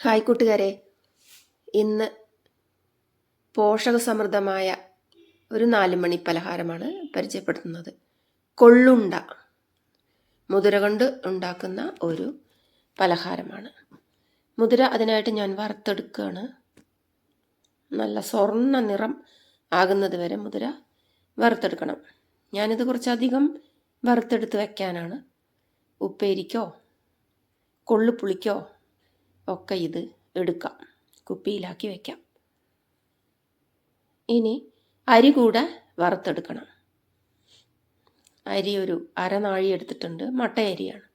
Hi കൂട്ടുകാരെ. ഇന്ന് പോഷകസമൃദ്ധമായ ഒരു നാല് മണി പലഹാരമാണ് പരിചയപ്പെടുത്തുന്നത്. കൊള്ളുണ്ട. മുതിര കൊണ്ട് ഉണ്ടാക്കുന്ന ഒരു പലഹാരമാണ്. മുതിര അതിനായിട്ട് ഞാൻ വറുത്തെടുക്കുകയാണ്. നല്ല സ്വർണ നിറം ആകുന്നത് വരെ മുതിര വറുത്തെടുക്കണം. ഞാനിത് കുറച്ചധികം വറുത്തെടുത്ത് വയ്ക്കാനാണ് ഉപ്പേരിക്കോ കൊള്ളുപുളിക്കോ ഒക്കെ ഇത് എടുക്കാം. കുപ്പിയിലാക്കി വയ്ക്കാം ഇനി അരി കൂടെ വറുത്തെടുക്കണം. അരി ഒരു അരനാഴി എടുത്തിട്ടുണ്ട്. മട്ടയരിയാണ്.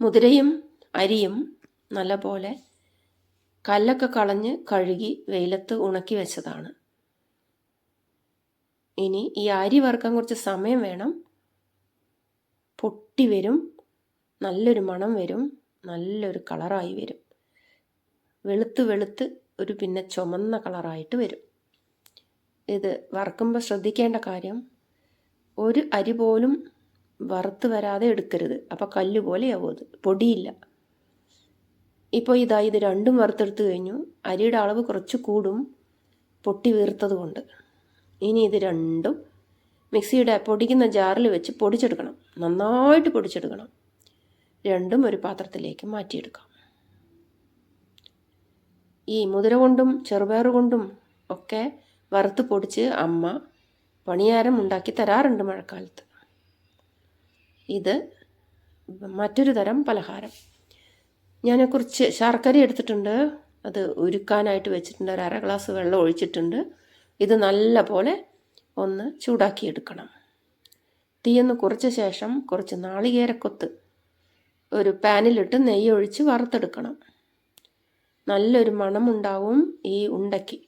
മുതിരയും അരിയും നല്ലപോലെ കല്ലൊക്കെ കളഞ്ഞ് കഴുകി വെയിലത്ത് ഉണക്കി വെച്ചതാണ്. ഇനി ഈ അരി വറുക്കാൻ കുറച്ച് സമയം വേണം. പൊട്ടി വരും. നല്ലൊരു മണം വരും. നല്ലൊരു കളറായി വരും. വെളുത്ത് വെളുത്ത് ഒരു പിന്നെ ചുമന്ന കളറായിട്ട് വരും. ഇത് വറക്കുമ്പോൾ ശ്രദ്ധിക്കേണ്ട കാര്യം ഒരു അരി പോലും വറുത്ത് വരാതെ എടുക്കരുത്. അപ്പോൾ കല്ല് പോലെയാവും അത്. പൊടിയില്ല. ഇപ്പോൾ ഇതാ ഇത് രണ്ടും വറുത്തെടുത്ത് കഴിഞ്ഞു. അരിയുടെ അളവ് കുറച്ച് കൂടും. പൊട്ടി വീർത്തത് കൊണ്ട് ഇനി ഇത് രണ്ടും മിക്സിയുടെ പൊടിക്കുന്ന ജാറിൽ വെച്ച് പൊടിച്ചെടുക്കണം. നന്നായിട്ട് പൊടിച്ചെടുക്കണം. രണ്ടും ഒരു പാത്രത്തിലേക്ക് മാറ്റിയെടുക്കാം. ഈ മുതിര കൊണ്ടും ചെറുപയർ കൊണ്ടും ഒക്കെ വറുത്ത് പൊടിച്ച് അമ്മ പണിയാരം ഉണ്ടാക്കി തരാറുണ്ട് മഴക്കാലത്ത്. ഇത് മറ്റൊരു തരം പലഹാരം. ഞാൻ കുറച്ച് ശർക്കര എടുത്തിട്ടുണ്ട്. അത് ഉരുക്കാനായിട്ട് വെച്ചിട്ടുണ്ട്. ഒരു അര ഗ്ലാസ് വെള്ളം ഒഴിച്ചിട്ടുണ്ട്. ഇത് നല്ല പോലെ ഒന്ന് ചൂടാക്കിയെടുക്കണം. തീയൊന്ന് കുറച്ച ശേഷം കുറച്ച് നാളികേരക്കൊത്ത് ഒരു പാനിലിട്ട് നെയ്യ് ഒഴിച്ച് വറുത്തെടുക്കണം. നല്ലൊരു മണമുണ്ടാവും ഈ ഉണ്ടയ്ക്ക്.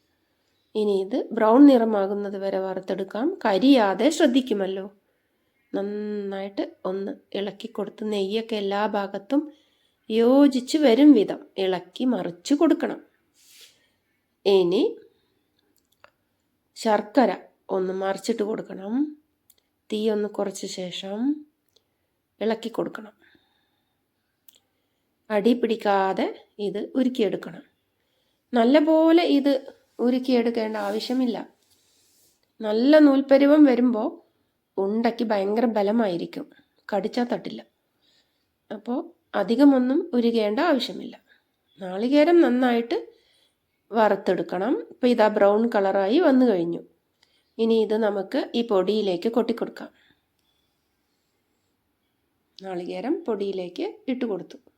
ഇനി ഇത് ബ്രൗൺ നിറമാകുന്നത് വരെ വറുത്തെടുക്കാം. കരിയാതെ ശ്രദ്ധിക്കുമല്ലോ. നന്നായിട്ട് ഒന്ന് ഇളക്കി കൊടുത്ത് നെയ്യൊക്കെ എല്ലാ ഭാഗത്തും യോജിച്ച് വരും വിധം ഇളക്കി മറിച്ച് കൊടുക്കണം. ഇനി ശർക്കര ഒന്ന് മറിച്ചിട്ട് കൊടുക്കണം. തീ ഒന്ന് കുറച്ച് ശേഷം ഇളക്കി കൊടുക്കണം. അടി പിടിക്കാതെ ഇത് ഉരുക്കിയെടുക്കണം. നല്ലപോലെ ഇത് ഉരുക്കിയെടുക്കേണ്ട ആവശ്യമില്ല. നല്ല നൂൽപ്പരുവം വരുമ്പോൾ ഉണ്ടയ്ക്ക് ഭയങ്കര ബലമായിരിക്കും. കടിച്ചാൽ തട്ടില്ല. അപ്പോൾ അധികമൊന്നും ഉരുകേണ്ട ആവശ്യമില്ല. നാളികേരം നന്നായിട്ട് വറുത്തെടുക്കണം. ഇപ്പോൾ ഇതാ ബ്രൗൺ കളറായി വന്നു കഴിഞ്ഞു. ഇനി ഇത് നമുക്ക് ഈ പൊടിയിലേക്ക് കൊട്ടിക്കൊടുക്കാം. നാളികേരം പൊടിയിലേക്ക് ഇട്ട് കൊടുത്തു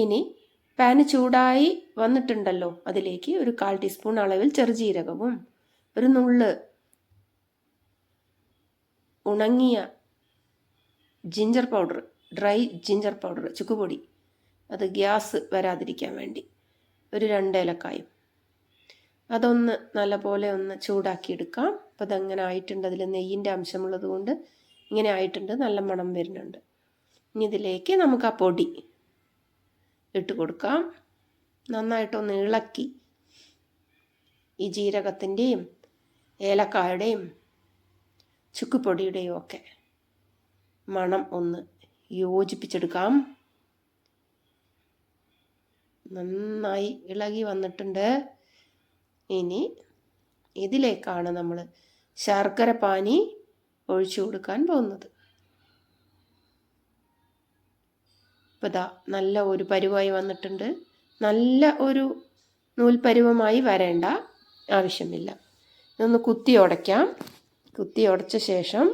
ഇനി പാന് ചൂടായി വന്നിട്ടുണ്ടല്ലോ. അതിലേക്ക് ഒരു കാൽ ടീസ്പൂൺ അളവിൽ ചെറുജീരകവും ഒരു നുള്ള് ഉണങ്ങിയ ginger powder dry ginger powder ചുക്കുപൊടി. അത് ഗ്യാസ് വരാതിരിക്കാൻ വേണ്ടി ഒരു രണ്ട് ഏലക്കായും. അതൊന്ന് നല്ലപോലെ ഒന്ന് ചൂടാക്കിയെടുക്കാം. അപ്പോൾ അതങ്ങനെ ആയിട്ടുണ്ട്? അതിൽ നെയ്യിന്റെ അംശമുള്ളത് കൊണ്ട് ഇങ്ങനെ ആയിട്ടുണ്ട്. നല്ല മണം വരുന്നുണ്ട്. ഇനി ഇതിലേക്ക് നമുക്ക് ആ പൊടി ഇട്ട് കൊടുക്കാം. നന്നായിട്ടൊന്ന് ഇളക്കി ഈ ജീരകത്തിന്റെയും ഏലക്കായുടെയും ചുക്കുപൊടിയുടെയും ഒക്കെ മണം ഒന്ന് യോജിപ്പിച്ചെടുക്കാം. നന്നായി ഇളകി വന്നിട്ടുണ്ട്. ഇനി ഇതിലേക്കാണ് നമ്മൾ ശർക്കര പാനി ഒഴിച്ചു കൊടുക്കാൻ പോകുന്നത്. ഇപ്പോൾ ഇതാ നല്ല ഒരു പരുവായി വന്നിട്ടുണ്ട്. നല്ല ഒരു നൂൽപരുവമായി വരേണ്ട ആവശ്യമില്ല. ഇതൊന്ന് കുത്തി ഉടയ്ക്കാം. കുത്തി ഉടച്ച ശേഷം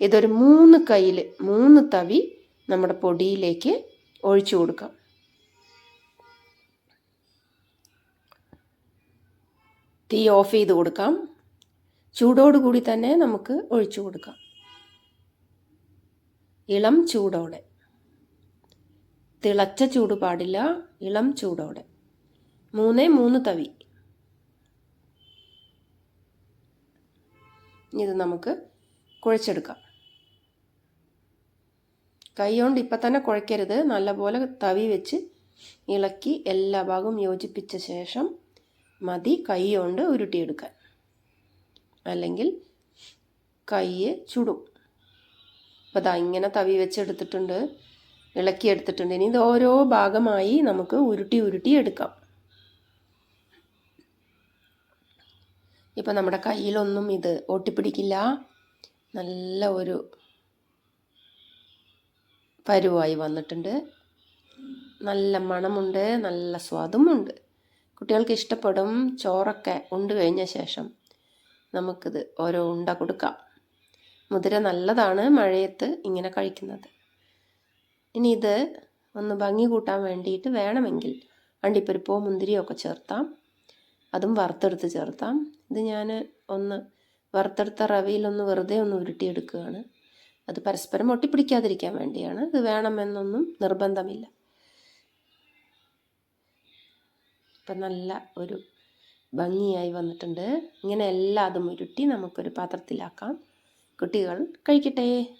ഇതൊരു മൂന്ന് കയ്യിൽ മൂന്ന് തവി നമ്മുടെ പൊടിയിലേക്ക് ഒഴിച്ചു കൊടുക്കാം. തീ ഓഫ് ചെയ്ത് കൊടുക്കാം. ചൂടോടുകൂടി തന്നെ നമുക്ക് ഒഴിച്ചു കൊടുക്കാം. ഇളം ചൂടോടെ. തിളച്ച ചൂട് പാടില്ല ഇളം ചൂടോടെ. മൂന്ന് മൂന്ന് തവി. ഇത് നമുക്ക് കുഴച്ചെടുക്കാം. കൈ കൊണ്ട് ഇപ്പം തന്നെ കുഴക്കരുത്. നല്ലപോലെ തവി വെച്ച് ഇളക്കി എല്ലാ ഭാഗവും യോജിപ്പിച്ച ശേഷം മതി കൈ കൊണ്ട് ഉരുട്ടിയെടുക്കാൻ. അല്ലെങ്കിൽ കൈ ചുടും. അപ്പോൾ അതാ ഇങ്ങനെ തവി വെച്ചെടുത്തിട്ടുണ്ട്. ഇളക്കി എടുത്തിട്ടുണ്ട്. ഇനി ഇത് ഓരോ ഭാഗമായി നമുക്ക് ഉരുട്ടി ഉരുട്ടി എടുക്കാം. ഇപ്പം നമ്മുടെ കയ്യിലൊന്നും ഇത് ഒട്ടിപ്പിടിക്കില്ല നല്ല ഒരു പരുവായി വന്നിട്ടുണ്ട്. നല്ല മണമുണ്ട് നല്ല സ്വാദുമുണ്ട്. കുട്ടികൾക്ക് ഇഷ്ടപ്പെടും. ചോറൊക്കെ ഉണ്ട് കഴിഞ്ഞ ശേഷം നമുക്കിത് ഓരോ ഉണ്ട കൊടുക്കാം. മുതിര നല്ലതാണ് മഴയത്ത് ഇങ്ങനെ കഴിക്കുന്നത്. ഇനി ഇത് ഒന്ന് ഭംഗി കൂട്ടാൻ വേണ്ടിയിട്ട് വേണമെങ്കിൽ അണ്ടിപ്പരിപ്പോ മുന്തിരിയോ ഒക്കെ ചേർത്താം. അതും വറുത്തെടുത്ത് ചേർത്താം. ഇത് ഞാൻ ഒന്ന് വറുത്തെടുത്ത റവയിലൊന്ന് വെറുതെ ഒന്ന് ഉരുട്ടിയെടുക്കുകയാണ്. അത് പരസ്പരം ഒട്ടിപ്പിടിക്കാതിരിക്കാൻ വേണ്ടിയാണ്. ഇത് വേണമെന്നൊന്നും നിർബന്ധമില്ല. ഇപ്പം നല്ല ഒരു ഭംഗിയായി വന്നിട്ടുണ്ട്. ഇങ്ങനെ എല്ലാതും ഉരുട്ടി നമുക്കൊരു പാത്രത്തിലാക്കാം. കുട്ടികൾ കഴിക്കട്ടെ.